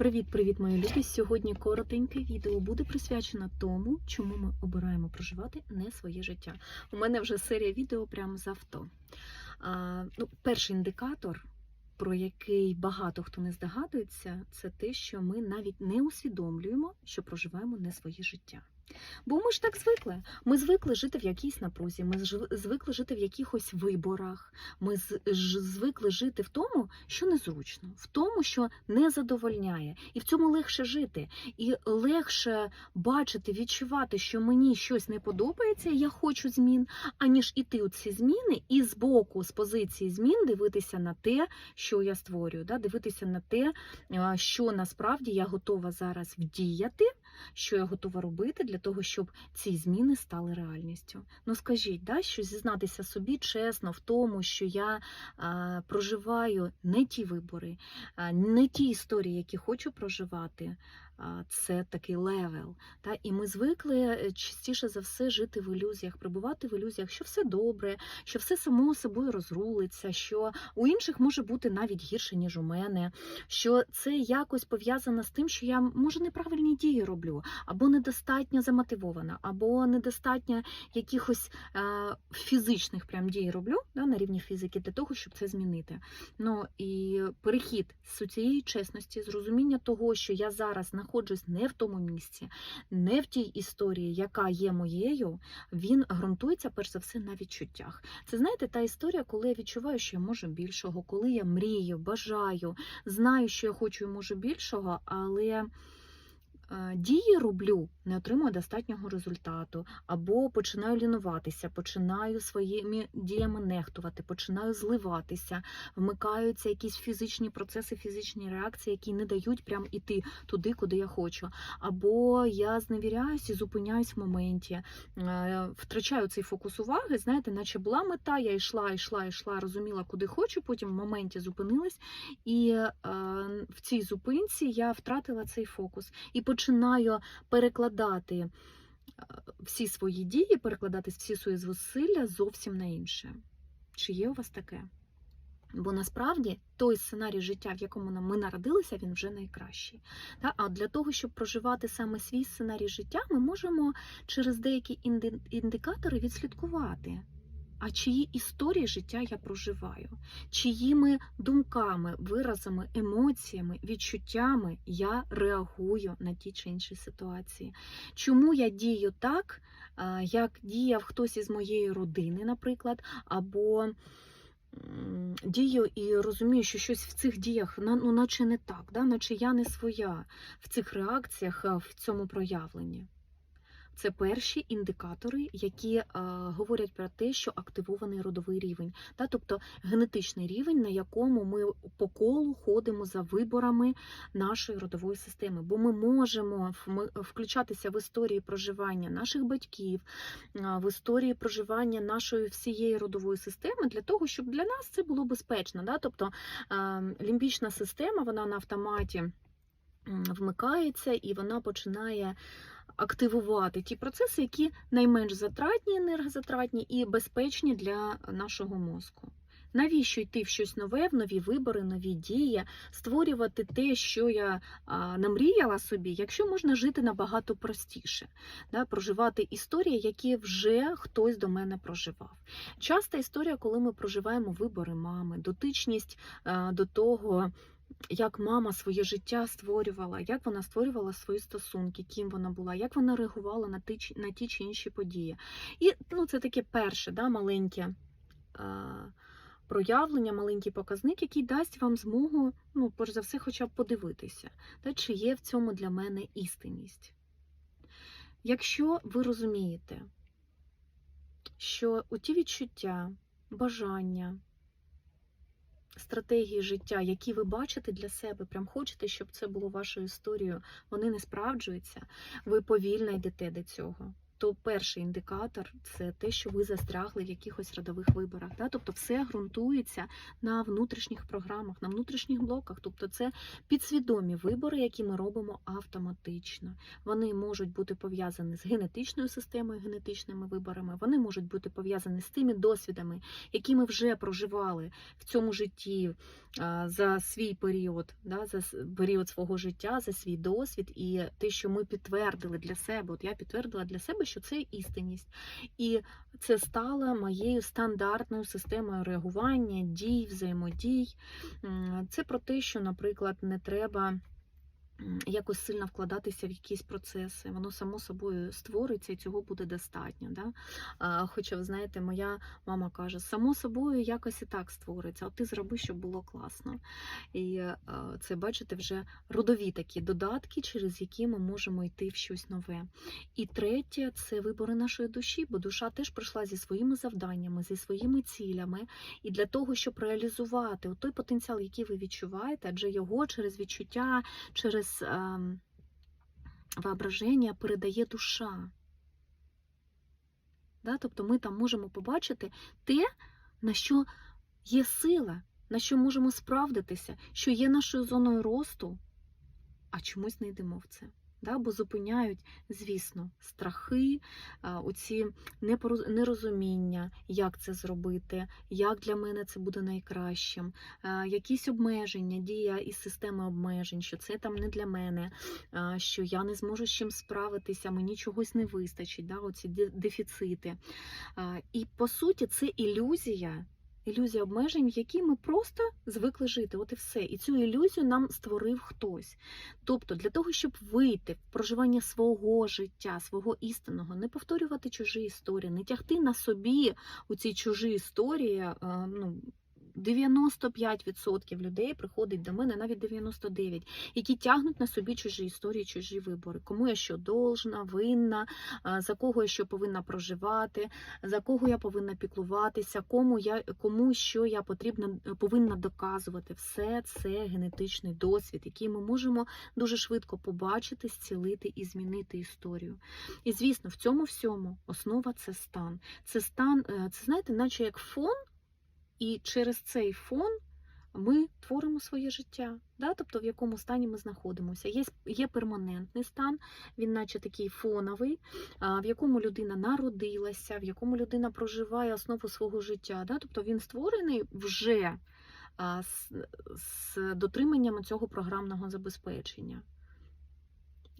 Привіт-привіт, мої любі! Сьогодні коротеньке відео буде присвячено тому, чому ми обираємо проживати не своє життя. У мене вже серія відео прямо з авто. А, ну, перший індикатор, про який багато хто не здогадується, це те, що ми навіть не усвідомлюємо, що проживаємо не своє життя. Бо ми ж так звикли. Ми звикли жити в якійсь напрузі, ми звикли жити в якихось виборах, ми звикли жити в тому, що незручно, в тому, що не задовольняє. І в цьому легше жити. І легше бачити, відчувати, що мені щось не подобається, я хочу змін, аніж іти у ці зміни і з боку, з позиції змін, дивитися на те, що я створюю, да? дивитися на те, що насправді я готова зараз вдіяти, що я готова робити для того, щоб ці зміни стали реальністю. Ну скажіть, да, що зізнатися собі чесно в тому, що я а, проживаю не ті вибори, а, не ті історії, які хочу проживати. Це такий левел. Та? І ми звикли е, частіше за все жити в ілюзіях, перебувати в ілюзіях, що все добре, що все само собою розрулиться, що у інших може бути навіть гірше, ніж у мене, що це якось пов'язано з тим, що я може неправильні дії роблю, або недостатньо замотивована, або недостатньо якихось е, фізичних прям дій роблю да, на рівні фізики для того, щоб це змінити. Ну і перехід з цієї чесності, з розуміння того, що я зараз знаходжусь не в тому місці, не в тій історії, яка є моєю, він ґрунтується перш за все на відчуттях. Це знаєте, та історія, коли я відчуваю, що я можу більшого, коли я мрію, бажаю, знаю, що я хочу і можу більшого, але дії роблю, не отримую достатнього результату, або починаю лінуватися, починаю своїми діями нехтувати, починаю зливатися, вмикаються якісь фізичні процеси, фізичні реакції, які не дають прям іти туди, куди я хочу. Або я зневіряюсь і зупиняюсь в моменті, е, втрачаю цей фокус уваги, знаєте, наче була мета, я йшла, йшла, йшла, розуміла, куди хочу, потім в моменті зупинилась, і е, в цій зупинці я втратила цей фокус і починаю перекладати е, всі свої дії, перекладати всі свої зусилля зовсім на інше. Чи є у вас таке? Бо насправді той сценарій життя, в якому ми народилися, він вже найкращий. А для того, щоб проживати саме свій сценарій життя, ми можемо через деякі інди- індикатори відслідкувати. А чиї історії життя я проживаю, чиїми думками, виразами, емоціями, відчуттями я реагую на ті чи інші ситуації. Чому я дію так, як діяв хтось із моєї родини, наприклад, або дію і розумію, що щось в цих діях ну, наче не так, да? наче я не своя в цих реакціях, в цьому проявленні. Це перші індикатори, які е, говорять про те, що активований родовий рівень, та тобто генетичний рівень, на якому ми по колу ходимо за виборами нашої родової системи. Бо ми можемо включатися в історії проживання наших батьків, в історії проживання нашої всієї родової системи для того, щоб для нас це було безпечно. Да? Тобто е, лімбічна система, вона на автоматі вмикається і вона починає активувати ті процеси, які найменш затратні, енергозатратні і безпечні для нашого мозку. Навіщо йти в щось нове, в нові вибори, нові дії, створювати те, що я намріяла собі, якщо можна жити набагато простіше, да, проживати історії, які вже хтось до мене проживав. Часта історія, коли ми проживаємо вибори мами, дотичність до того, як мама своє життя створювала, як вона створювала свої стосунки, ким вона була, як вона реагувала на ті, на ті чи інші події. І ну, це таке перше, да, маленьке е, проявлення, маленький показник, який дасть вам змогу, ну, перш за все, хоча б подивитися, да, чи є в цьому для мене істинність. Якщо ви розумієте, що у ті відчуття, бажання, стратегії життя, які ви бачите для себе, прям хочете, щоб це було вашою історією, вони не справджуються, ви повільно йдете до цього. То перший індикатор це те, що ви застрягли в якихось родових виборах. Да? Тобто все ґрунтується на внутрішніх програмах, на внутрішніх блоках. Тобто це підсвідомі вибори, які ми робимо автоматично. Вони можуть бути пов'язані з генетичною системою, генетичними виборами. Вони можуть бути пов'язані з тими досвідами, які ми вже проживали в цьому житті за свій період, да, за період свого життя, за свій досвід, і те, що ми підтвердили для себе. От я підтвердила для себе, що це істинність. І це стало моєю стандартною системою реагування, дій, взаємодій. Це про те, що, наприклад, не треба. Якось сильно вкладатися в якісь процеси, воно само собою створиться і цього буде достатньо. Да? Хоча, ви знаєте, моя мама каже, само собою якось і так створиться, от ти зроби, щоб було класно. І це, бачите, вже родові такі додатки, через які ми можемо йти в щось нове. І третє це вибори нашої душі, бо душа теж прийшла зі своїми завданнями, зі своїми цілями. І для того, щоб реалізувати той потенціал, який ви відчуваєте, адже його через відчуття, через ем, воображення передає душа. Да? Тобто ми там можемо побачити те, на що є сила, на що можемо справдитися, що є нашою зоною росту, а чомусь не йдемо в це. Да? Бо зупиняють, звісно, страхи, оці нерозуміння, як це зробити, як для мене це буде найкращим, якісь обмеження, дія із системи обмежень, що це там не для мене, що я не зможу з чим справитися, мені чогось не вистачить, да? оці дефіцити. І по суті, це ілюзія. Ілюзія обмежень, в якій ми просто звикли жити. От і все. І цю ілюзію нам створив хтось. Тобто, для того, щоб вийти в проживання свого життя, свого істинного, не повторювати чужі історії, не тягти на собі у ці чужі історії. е, Ну, 95% людей приходить до мене, навіть 99%, які тягнуть на собі чужі історії, чужі вибори. Кому я що должна, винна, за кого я що повинна проживати, за кого я повинна піклуватися, кому я кому що я потрібна повинна доказувати. Все це генетичний досвід, який ми можемо дуже швидко побачити, зцілити і змінити історію. І звісно, в цьому всьому основа це стан. Це стан, е, це знаєте, наче як фон, і через цей фон. Ми творимо своє життя, да? тобто в якому стані ми знаходимося. Є, є перманентний стан, він наче такий фоновий, в якому людина народилася, в якому людина проживає основу свого життя. Да? Тобто він створений вже з, з дотриманням цього програмного забезпечення.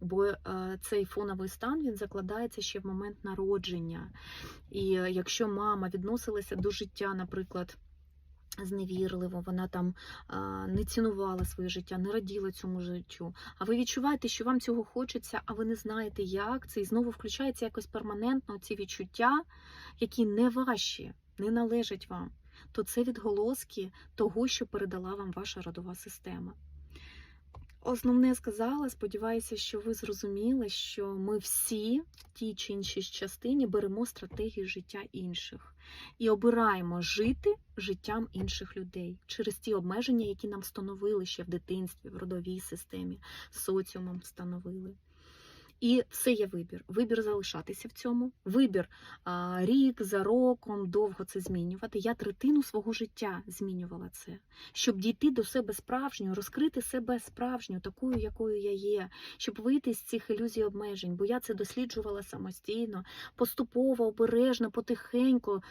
Бо е, цей фоновий стан він закладається ще в момент народження. І е, якщо мама відносилася до життя, наприклад, зневірливо, вона там а, не цінувала своє життя, не раділа цьому життю. А ви відчуваєте, що вам цього хочеться, а ви не знаєте, як це, і знову включається якось перманентно ці відчуття, які не ваші, не належать вам. То це відголоски того, що передала вам ваша родова система. Основне сказала, сподіваюся, що ви зрозуміли, що ми всі в тій чи іншій частині беремо стратегію життя інших і обираємо жити життям інших людей через ті обмеження, які нам встановили ще в дитинстві, в родовій системі, соціумом встановили. І це є вибір. Вибір залишатися в цьому, вибір рік за роком довго це змінювати. Я третину свого життя змінювала це, щоб дійти до себе справжньою, розкрити себе справжньою, такою, якою я є, щоб вийти з цих ілюзій обмежень. Бо я це досліджувала самостійно, поступово, обережно, потихеньку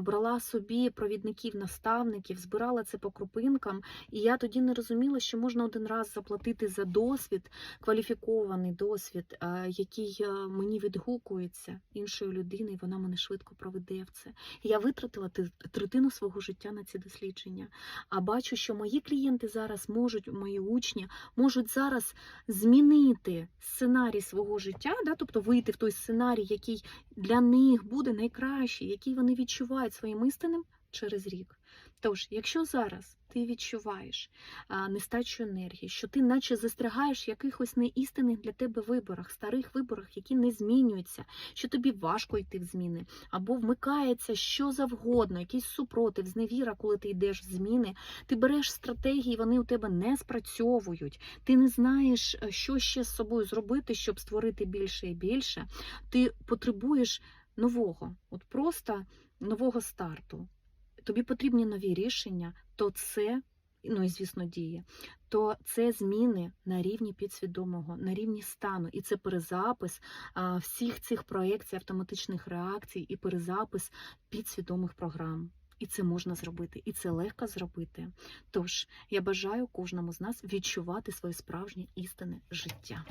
брала собі провідників, наставників, збирала це по крупинкам. І я тоді не розуміла, що можна один раз заплатити за досвід, кваліфікований досвід, який е, мені відгукується іншої людини, і вона мене швидко проведе в це. Я витратила ти- третину свого життя на ці дослідження. А бачу, що мої клієнти зараз можуть, мої учні можуть зараз змінити сценарій свого життя, да, тобто вийти в той сценарій, який для них буде найкращий, який вони відчувають своїм істинним через рік. Тож, якщо зараз ти відчуваєш нестачу енергії, що ти наче застрягаєш в якихось неістинних для тебе виборах, старих виборах, які не змінюються, що тобі важко йти в зміни, або вмикається що завгодно, якийсь супротив, зневіра, коли ти йдеш в зміни, ти береш стратегії, вони у тебе не спрацьовують, ти не знаєш, е, що ще з собою зробити, щоб створити більше і більше. Ти потребуєш нового, от просто нового старту. Тобі потрібні нові рішення, то це, ну і звісно, дії, то це зміни на рівні підсвідомого, на рівні стану, і це перезапис всіх цих проєкцій, автоматичних реакцій і перезапис підсвідомих програм. І це можна зробити, і це легко зробити. Тож я бажаю кожному з нас відчувати своє справжнє істинне життя.